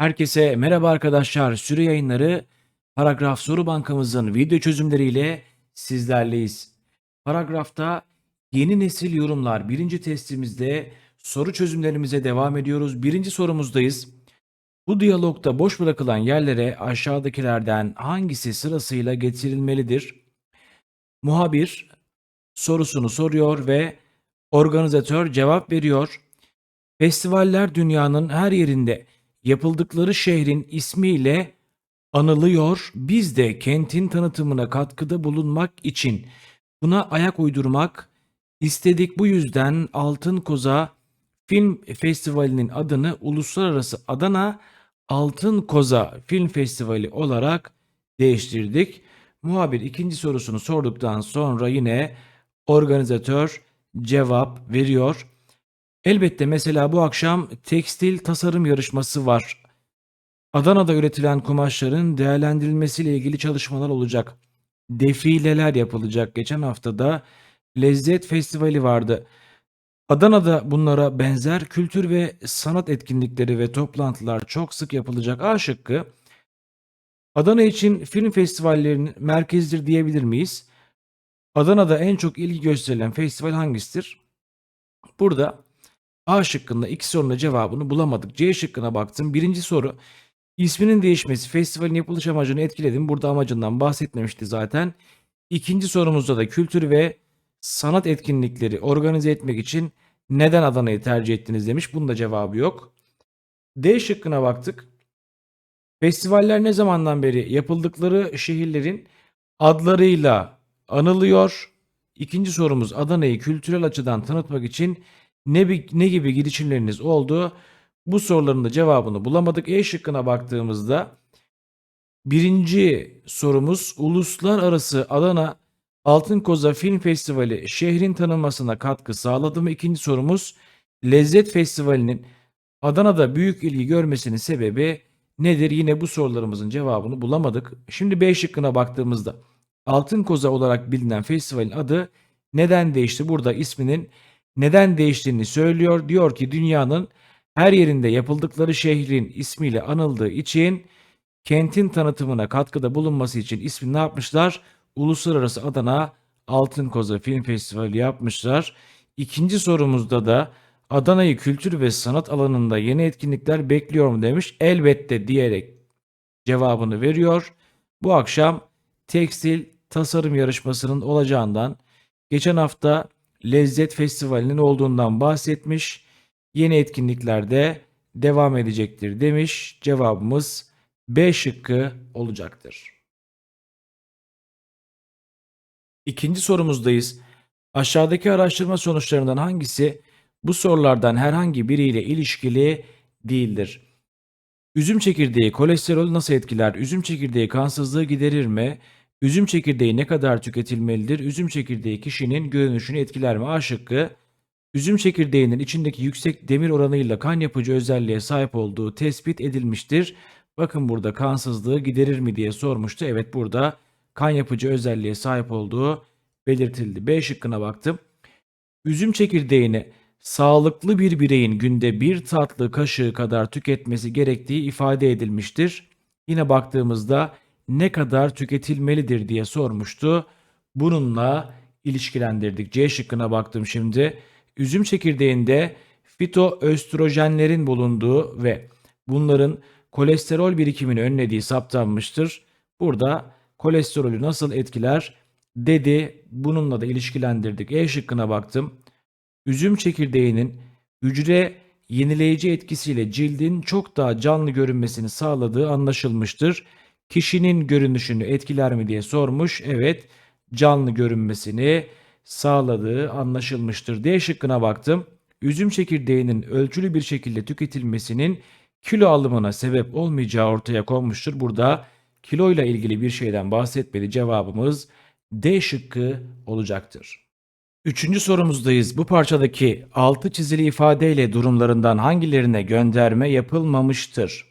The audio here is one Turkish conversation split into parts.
Herkese merhaba arkadaşlar. Süre yayınları Paragraf Soru Bankamızın video çözümleriyle sizlerleyiz. Paragrafta yeni nesil yorumlar birinci testimizde soru çözümlerimize devam ediyoruz. Birinci sorumuzdayız. Bu diyalogda boş bırakılan yerlere aşağıdakilerden hangisi sırasıyla getirilmelidir? Muhabir sorusunu soruyor ve organizatör cevap veriyor. Festivaller dünyanın her yerinde yapıldıkları şehrin ismiyle anılıyor. Biz de kentin tanıtımına katkıda bulunmak için buna ayak uydurmak istedik. Bu yüzden Altın Koza Film Festivali'nin adını Uluslararası Adana Altın Koza Film Festivali olarak değiştirdik. Muhabir ikinci sorusunu sorduktan sonra yine organizatör cevap veriyor. Elbette mesela bu akşam tekstil tasarım yarışması var. Adana'da üretilen kumaşların değerlendirilmesiyle ilgili çalışmalar olacak. Defileler yapılacak. Geçen haftada Lezzet Festivali vardı. Adana'da bunlara benzer kültür ve sanat etkinlikleri ve toplantılar çok sık yapılacak. A şıkkı Adana için film festivallerinin merkezidir diyebilir miyiz? Adana'da en çok ilgi gösterilen festival hangisidir? Burada A şıkkında iki sorunun cevabını bulamadık. C şıkkına baktım. Birinci soru isminin değişmesi festivalin yapılış amacını etkiledi mi? Burada amacından bahsetmemişti zaten. İkinci sorumuzda da kültür ve sanat etkinlikleri organize etmek için neden Adana'yı tercih ettiniz demiş. Bunun da cevabı yok. D şıkkına baktık. Festivaller ne zamandan beri yapıldıkları şehirlerin adlarıyla anılıyor. İkinci sorumuz Adana'yı kültürel açıdan tanıtmak için ne, ne gibi girişimleriniz oldu? Bu soruların da cevabını bulamadık. E şıkkına baktığımızda birinci sorumuz Uluslararası Adana Altın Koza Film Festivali şehrin tanınmasına katkı sağladı mı? İkinci sorumuz Lezzet Festivali'nin Adana'da büyük ilgi görmesinin sebebi nedir? Yine bu sorularımızın cevabını bulamadık. Şimdi B şıkkına baktığımızda Altın Koza olarak bilinen festivalin adı neden değişti? Burada isminin neden değiştiğini söylüyor. Diyor ki dünyanın her yerinde yapıldıkları şehrin ismiyle anıldığı için kentin tanıtımına katkıda bulunması için ismini ne yapmışlar? Uluslararası Adana Altın Koza Film Festivali yapmışlar. İkinci sorumuzda da Adana'yı kültür ve sanat alanında yeni etkinlikler bekliyor mu demiş. Elbette diyerek cevabını veriyor. Bu akşam tekstil tasarım yarışmasının olacağından geçen hafta Lezzet Festivali'nin olduğundan bahsetmiş. Yeni etkinliklerde devam edecektir demiş. Cevabımız B şıkkı olacaktır. İkinci sorumuzdayız. Aşağıdaki araştırma sonuçlarından hangisi bu sorulardan herhangi biriyle ilişkili değildir? Üzüm çekirdeği kolesterolü nasıl etkiler? Üzüm çekirdeği kansızlığı giderir mi? Üzüm çekirdeği ne kadar tüketilmelidir? Üzüm çekirdeği kişinin görünüşünü etkiler mi? A şıkkı. Üzüm çekirdeğinin içindeki yüksek demir oranıyla kan yapıcı özelliğe sahip olduğu tespit edilmiştir. Bakın burada kansızlığı giderir mi diye sormuştu. Evet burada kan yapıcı özelliğe sahip olduğu belirtildi. B şıkkına baktım. Üzüm çekirdeğini sağlıklı bir bireyin günde bir tatlı kaşığı kadar tüketmesi gerektiği ifade edilmiştir. Yine baktığımızda ne kadar tüketilmelidir diye sormuştu. Bununla ilişkilendirdik. C şıkkına baktım şimdi. Üzüm çekirdeğinde fitoöstrojenlerin bulunduğu ve bunların kolesterol birikimini önlediği saptanmıştır. Burada kolesterolü nasıl etkiler dedi. Bununla da ilişkilendirdik. E şıkkına baktım. Üzüm çekirdeğinin hücre yenileyici etkisiyle cildin çok daha canlı görünmesini sağladığı anlaşılmıştır. Kişinin görünüşünü etkiler mi diye sormuş. Evet, canlı görünmesini sağladığı anlaşılmıştır. D şıkkına baktım. Üzüm çekirdeğinin ölçülü bir şekilde tüketilmesinin kilo alımına sebep olmayacağı ortaya konmuştur. Burada kiloyla ilgili bir şeyden bahsetmedi. Cevabımız D şıkkı olacaktır. Üçüncü sorumuzdayız. Bu parçadaki altı çizili ifadeyle durumlarından hangilerine gönderme yapılmamıştır?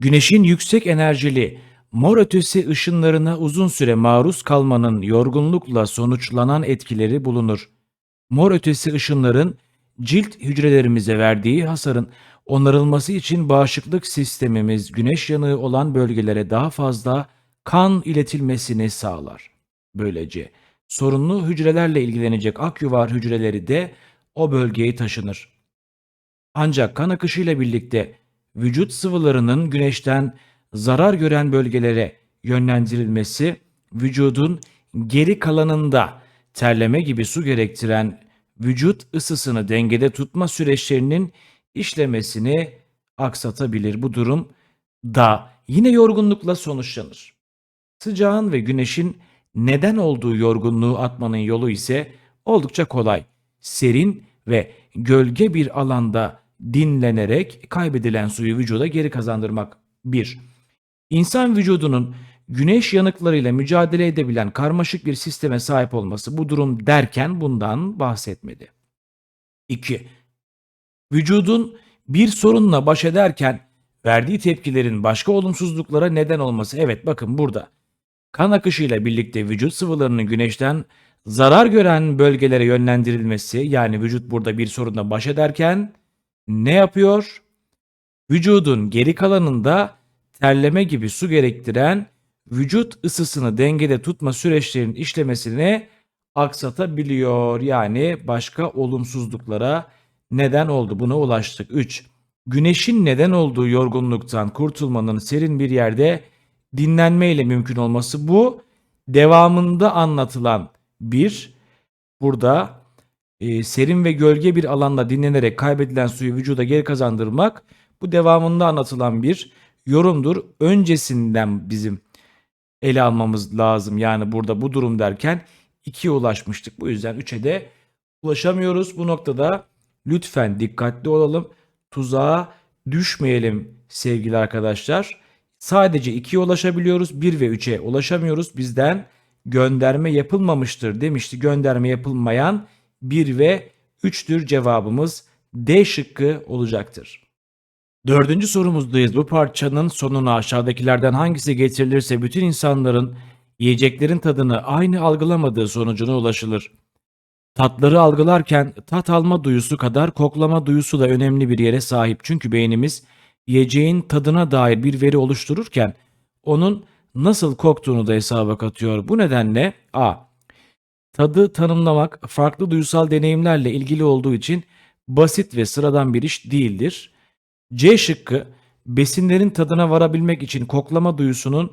Güneşin yüksek enerjili mor ötesi ışınlarına uzun süre maruz kalmanın yorgunlukla sonuçlanan etkileri bulunur. Mor ötesi ışınların cilt hücrelerimize verdiği hasarın onarılması için bağışıklık sistemimiz güneş yanığı olan bölgelere daha fazla kan iletilmesini sağlar. Böylece sorunlu hücrelerle ilgilenecek akyuvar hücreleri de o bölgeye taşınır. Ancak kan akışıyla birlikte vücut sıvılarının güneşten zarar gören bölgelere yönlendirilmesi vücudun geri kalanında terleme gibi su gerektiren vücut ısısını dengede tutma süreçlerinin işlemesini aksatabilir. Bu durum da yine yorgunlukla sonuçlanır. Sıcağın ve güneşin neden olduğu yorgunluğu atmanın yolu ise oldukça kolay. Serin ve gölge bir alanda dinlenerek kaybedilen suyu vücuda geri kazandırmak. 1. İnsan vücudunun güneş yanıklarıyla mücadele edebilen karmaşık bir sisteme sahip olması bu durum derken bundan bahsetmedi. 2. Vücudun bir sorunla baş ederken verdiği tepkilerin başka olumsuzluklara neden olması. Evet bakın burada kan akışıyla birlikte vücut sıvılarının güneşten zarar gören bölgelere yönlendirilmesi yani vücut burada bir sorunla baş ederken ne yapıyor? Vücudun geri kalanında terleme gibi su gerektiren vücut ısısını dengede tutma süreçlerinin işlemesini aksatabiliyor. Yani başka olumsuzluklara neden oldu. Buna ulaştık. 3. Güneşin neden olduğu yorgunluktan kurtulmanın serin bir yerde dinlenmeyle mümkün olması bu. Devamında anlatılan bir burada e, serin ve gölge bir alanda dinlenerek kaybedilen suyu vücuda geri kazandırmak bu devamında anlatılan bir yorumdur. Öncesinden bizim ele almamız lazım. Yani burada bu durum derken 2'ye ulaşmıştık. Bu yüzden 3'e de ulaşamıyoruz. Bu noktada lütfen dikkatli olalım. Tuzağa düşmeyelim sevgili arkadaşlar. Sadece 2'ye ulaşabiliyoruz. 1 ve 3'e ulaşamıyoruz. Bizden gönderme yapılmamıştır demişti. Gönderme yapılmayan 1 ve 3'tür cevabımız D şıkkı olacaktır. Dördüncü sorumuzdayız. Bu parçanın sonuna aşağıdakilerden hangisi getirilirse bütün insanların yiyeceklerin tadını aynı algılamadığı sonucuna ulaşılır. Tatları algılarken tat alma duyusu kadar koklama duyusu da önemli bir yere sahip. Çünkü beynimiz yiyeceğin tadına dair bir veri oluştururken onun nasıl koktuğunu da hesaba katıyor. Bu nedenle A. Tadı tanımlamak farklı duysal deneyimlerle ilgili olduğu için basit ve sıradan bir iş değildir. C şıkkı besinlerin tadına varabilmek için koklama duyusunun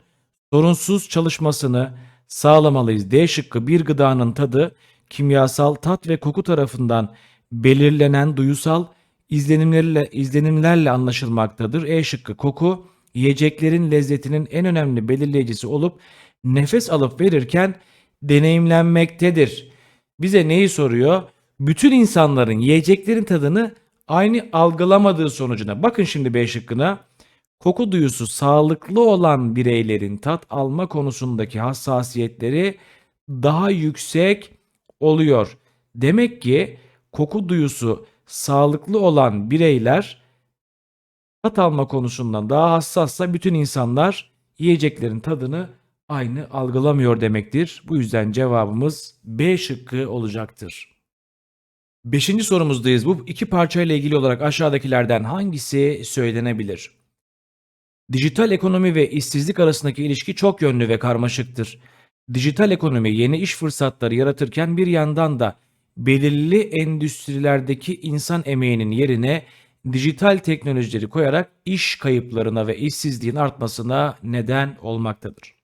sorunsuz çalışmasını sağlamalıyız. D şıkkı bir gıdanın tadı kimyasal tat ve koku tarafından belirlenen duyusal izlenimlerle izlenimlerle anlaşılmaktadır. E şıkkı koku yiyeceklerin lezzetinin en önemli belirleyicisi olup nefes alıp verirken deneyimlenmektedir. Bize neyi soruyor? Bütün insanların yiyeceklerin tadını aynı algılamadığı sonucuna. Bakın şimdi B şıkkına. Koku duyusu sağlıklı olan bireylerin tat alma konusundaki hassasiyetleri daha yüksek oluyor. Demek ki koku duyusu sağlıklı olan bireyler tat alma konusundan daha hassassa bütün insanlar yiyeceklerin tadını aynı algılamıyor demektir. Bu yüzden cevabımız B şıkkı olacaktır. Beşinci sorumuzdayız. Bu iki parçayla ilgili olarak aşağıdakilerden hangisi söylenebilir? Dijital ekonomi ve işsizlik arasındaki ilişki çok yönlü ve karmaşıktır. Dijital ekonomi yeni iş fırsatları yaratırken bir yandan da belirli endüstrilerdeki insan emeğinin yerine dijital teknolojileri koyarak iş kayıplarına ve işsizliğin artmasına neden olmaktadır.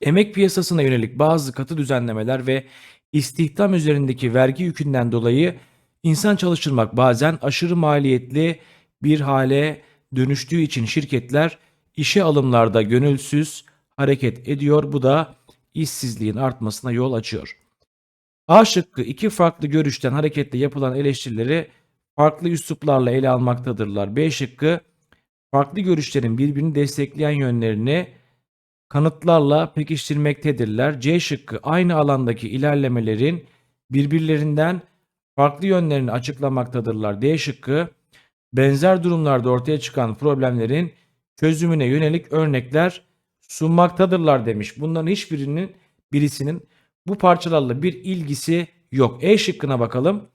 Emek piyasasına yönelik bazı katı düzenlemeler ve istihdam üzerindeki vergi yükünden dolayı insan çalıştırmak bazen aşırı maliyetli bir hale dönüştüğü için şirketler işe alımlarda gönülsüz hareket ediyor. Bu da işsizliğin artmasına yol açıyor. A şıkkı iki farklı görüşten hareketle yapılan eleştirileri farklı üsluplarla ele almaktadırlar. B şıkkı farklı görüşlerin birbirini destekleyen yönlerini kanıtlarla pekiştirmektedirler. C şıkkı aynı alandaki ilerlemelerin birbirlerinden farklı yönlerini açıklamaktadırlar. D şıkkı benzer durumlarda ortaya çıkan problemlerin çözümüne yönelik örnekler sunmaktadırlar demiş. Bunların hiçbirinin birisinin bu parçalarla bir ilgisi yok. E şıkkına bakalım.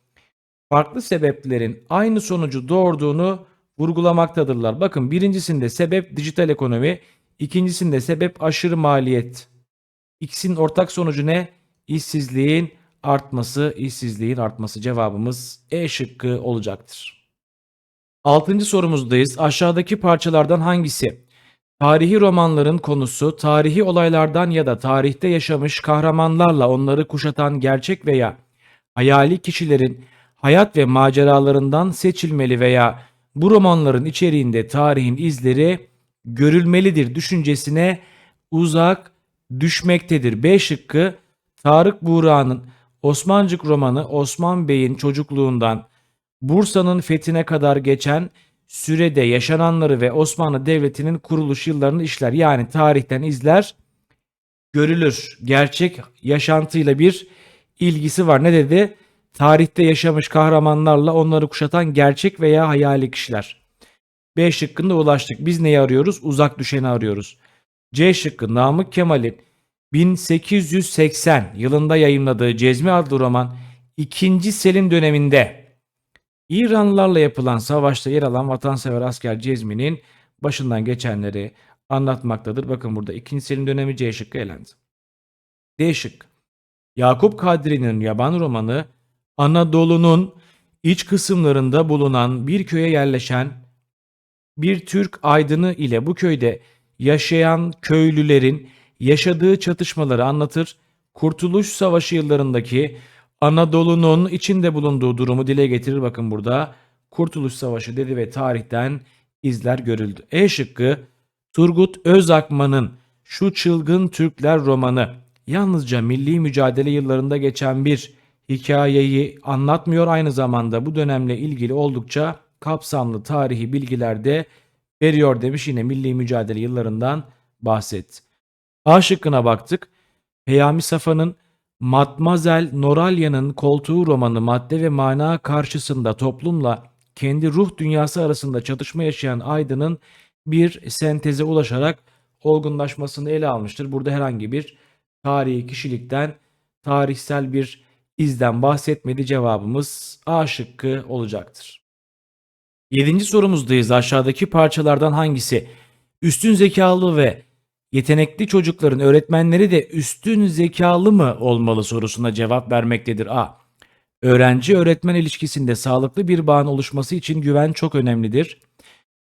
farklı sebeplerin aynı sonucu doğurduğunu vurgulamaktadırlar. Bakın birincisinde sebep dijital ekonomi, ikincisinde sebep aşırı maliyet. İkisinin ortak sonucu ne? İşsizliğin artması, işsizliğin artması cevabımız E şıkkı olacaktır. Altıncı sorumuzdayız. Aşağıdaki parçalardan hangisi? Tarihi romanların konusu tarihi olaylardan ya da tarihte yaşamış kahramanlarla onları kuşatan gerçek veya hayali kişilerin hayat ve maceralarından seçilmeli veya bu romanların içeriğinde tarihin izleri görülmelidir düşüncesine uzak düşmektedir. B şıkkı Tarık Buğra'nın Osmancık romanı Osman Bey'in çocukluğundan Bursa'nın fethine kadar geçen sürede yaşananları ve Osmanlı Devleti'nin kuruluş yıllarını işler. Yani tarihten izler görülür. Gerçek yaşantıyla bir ilgisi var. Ne dedi? Tarihte yaşamış kahramanlarla onları kuşatan gerçek veya hayali kişiler. B şıkkında ulaştık. Biz neyi arıyoruz? Uzak düşeni arıyoruz. C şıkkı Namık Kemal'in 1880 yılında yayımladığı Cezmi adlı roman 2. Selim döneminde İranlılarla yapılan savaşta yer alan vatansever asker Cezmi'nin başından geçenleri anlatmaktadır. Bakın burada 2. Selim dönemi C şıkkı elendi. D şıkkı. Yakup Kadri'nin yaban romanı Anadolu'nun iç kısımlarında bulunan bir köye yerleşen bir Türk aydını ile bu köyde yaşayan köylülerin yaşadığı çatışmaları anlatır. Kurtuluş Savaşı yıllarındaki Anadolu'nun içinde bulunduğu durumu dile getirir. Bakın burada Kurtuluş Savaşı dedi ve tarihten izler görüldü. E şıkkı Turgut Özakman'ın Şu Çılgın Türkler romanı yalnızca milli mücadele yıllarında geçen bir hikayeyi anlatmıyor. Aynı zamanda bu dönemle ilgili oldukça kapsamlı tarihi bilgiler de veriyor demiş. Yine milli mücadele yıllarından bahset. A şıkkına baktık. Peyami Safa'nın Matmazel Noralya'nın koltuğu romanı madde ve mana karşısında toplumla kendi ruh dünyası arasında çatışma yaşayan Aydın'ın bir senteze ulaşarak olgunlaşmasını ele almıştır. Burada herhangi bir tarihi kişilikten, tarihsel bir izden bahsetmedi. Cevabımız A şıkkı olacaktır. Yedinci sorumuzdayız. Aşağıdaki parçalardan hangisi üstün zekalı ve yetenekli çocukların öğretmenleri de üstün zekalı mı olmalı sorusuna cevap vermektedir. A. Öğrenci öğretmen ilişkisinde sağlıklı bir bağın oluşması için güven çok önemlidir.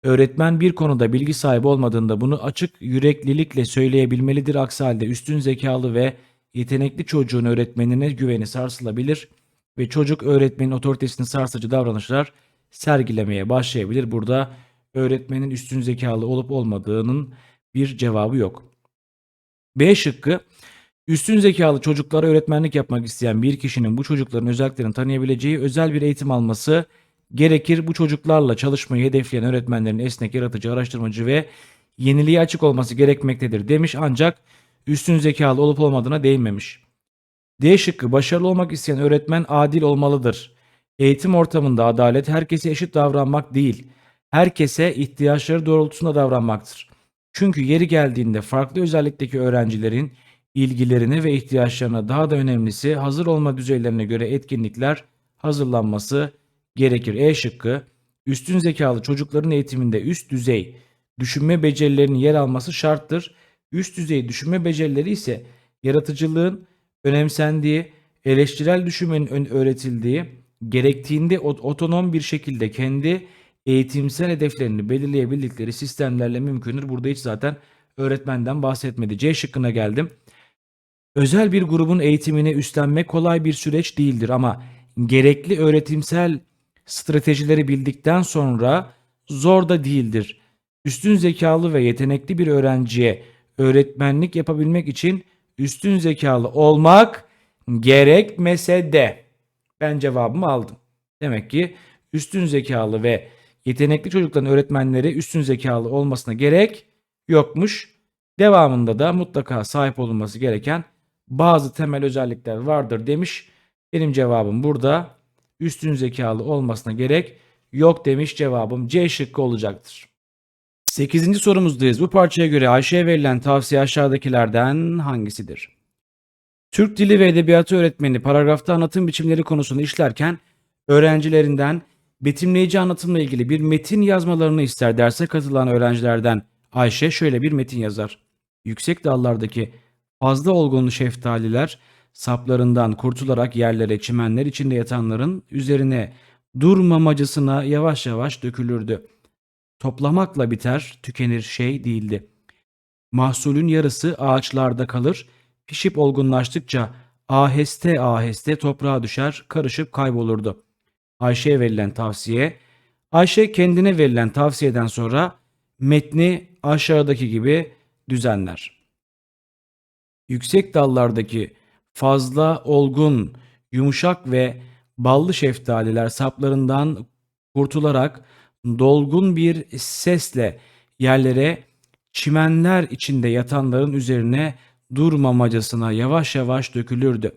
Öğretmen bir konuda bilgi sahibi olmadığında bunu açık yüreklilikle söyleyebilmelidir. Aksi halde üstün zekalı ve yetenekli çocuğun öğretmenine güveni sarsılabilir ve çocuk öğretmenin otoritesini sarsıcı davranışlar sergilemeye başlayabilir. Burada öğretmenin üstün zekalı olup olmadığının bir cevabı yok. B şıkkı üstün zekalı çocuklara öğretmenlik yapmak isteyen bir kişinin bu çocukların özelliklerini tanıyabileceği özel bir eğitim alması gerekir. Bu çocuklarla çalışmayı hedefleyen öğretmenlerin esnek, yaratıcı, araştırmacı ve yeniliğe açık olması gerekmektedir demiş ancak üstün zekalı olup olmadığına değinmemiş. D şıkkı başarılı olmak isteyen öğretmen adil olmalıdır. Eğitim ortamında adalet herkese eşit davranmak değil, herkese ihtiyaçları doğrultusunda davranmaktır. Çünkü yeri geldiğinde farklı özellikteki öğrencilerin ilgilerine ve ihtiyaçlarına daha da önemlisi hazır olma düzeylerine göre etkinlikler hazırlanması gerekir. E şıkkı üstün zekalı çocukların eğitiminde üst düzey düşünme becerilerinin yer alması şarttır. Üst düzey düşünme becerileri ise yaratıcılığın önemsendiği, eleştirel düşünmenin öğretildiği, gerektiğinde otonom bir şekilde kendi eğitimsel hedeflerini belirleyebildikleri sistemlerle mümkündür. Burada hiç zaten öğretmenden bahsetmedi. C şıkkına geldim. Özel bir grubun eğitimini üstlenmek kolay bir süreç değildir ama gerekli öğretimsel stratejileri bildikten sonra zor da değildir. Üstün zekalı ve yetenekli bir öğrenciye öğretmenlik yapabilmek için üstün zekalı olmak gerekmese de ben cevabımı aldım. Demek ki üstün zekalı ve yetenekli çocukların öğretmenleri üstün zekalı olmasına gerek yokmuş. Devamında da mutlaka sahip olunması gereken bazı temel özellikler vardır demiş. Benim cevabım burada üstün zekalı olmasına gerek yok demiş cevabım C şıkkı olacaktır. 8. sorumuzdayız. Bu parçaya göre Ayşe'ye verilen tavsiye aşağıdakilerden hangisidir? Türk Dili ve Edebiyatı öğretmeni paragrafta anlatım biçimleri konusunu işlerken öğrencilerinden betimleyici anlatımla ilgili bir metin yazmalarını ister. Derse katılan öğrencilerden Ayşe şöyle bir metin yazar. Yüksek dallardaki fazla olgunlu şeftaliler saplarından kurtularak yerlere çimenler içinde yatanların üzerine durmamacısına yavaş yavaş dökülürdü. Toplamakla biter, tükenir şey değildi. Mahsulün yarısı ağaçlarda kalır, pişip olgunlaştıkça aheste aheste toprağa düşer, karışıp kaybolurdu. Ayşe'ye verilen tavsiye, Ayşe kendine verilen tavsiyeden sonra metni aşağıdaki gibi düzenler. Yüksek dallardaki fazla olgun, yumuşak ve ballı şeftaliler saplarından kurtularak dolgun bir sesle yerlere çimenler içinde yatanların üzerine durmamacasına yavaş yavaş dökülürdü.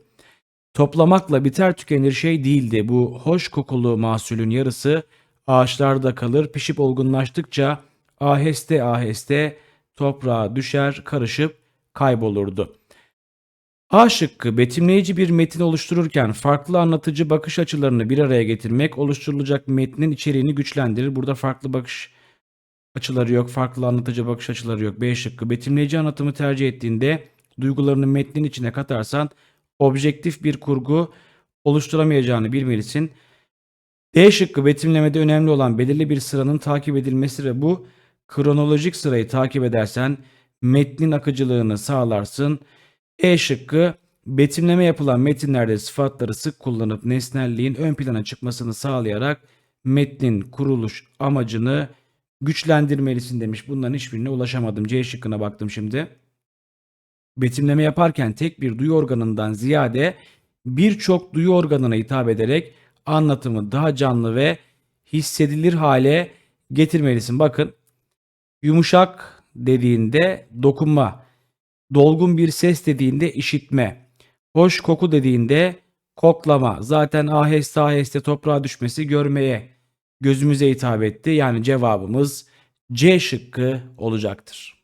Toplamakla biter tükenir şey değildi. Bu hoş kokulu mahsulün yarısı ağaçlarda kalır, pişip olgunlaştıkça aheste aheste toprağa düşer, karışıp kaybolurdu. A şıkkı betimleyici bir metin oluştururken farklı anlatıcı bakış açılarını bir araya getirmek oluşturulacak metnin içeriğini güçlendirir. Burada farklı bakış açıları yok, farklı anlatıcı bakış açıları yok. B şıkkı betimleyici anlatımı tercih ettiğinde duygularını metnin içine katarsan objektif bir kurgu oluşturamayacağını bilmelisin. D şıkkı betimlemede önemli olan belirli bir sıranın takip edilmesi ve bu kronolojik sırayı takip edersen metnin akıcılığını sağlarsın. E şıkkı betimleme yapılan metinlerde sıfatları sık kullanıp nesnelliğin ön plana çıkmasını sağlayarak metnin kuruluş amacını güçlendirmelisin demiş. Bunların hiçbirine ulaşamadım. C şıkkına baktım şimdi. Betimleme yaparken tek bir duyu organından ziyade birçok duyu organına hitap ederek anlatımı daha canlı ve hissedilir hale getirmelisin. Bakın yumuşak dediğinde dokunma, dolgun bir ses dediğinde işitme, hoş koku dediğinde koklama. Zaten aheste aheste toprağa düşmesi görmeye, gözümüze hitap etti. Yani cevabımız C şıkkı olacaktır.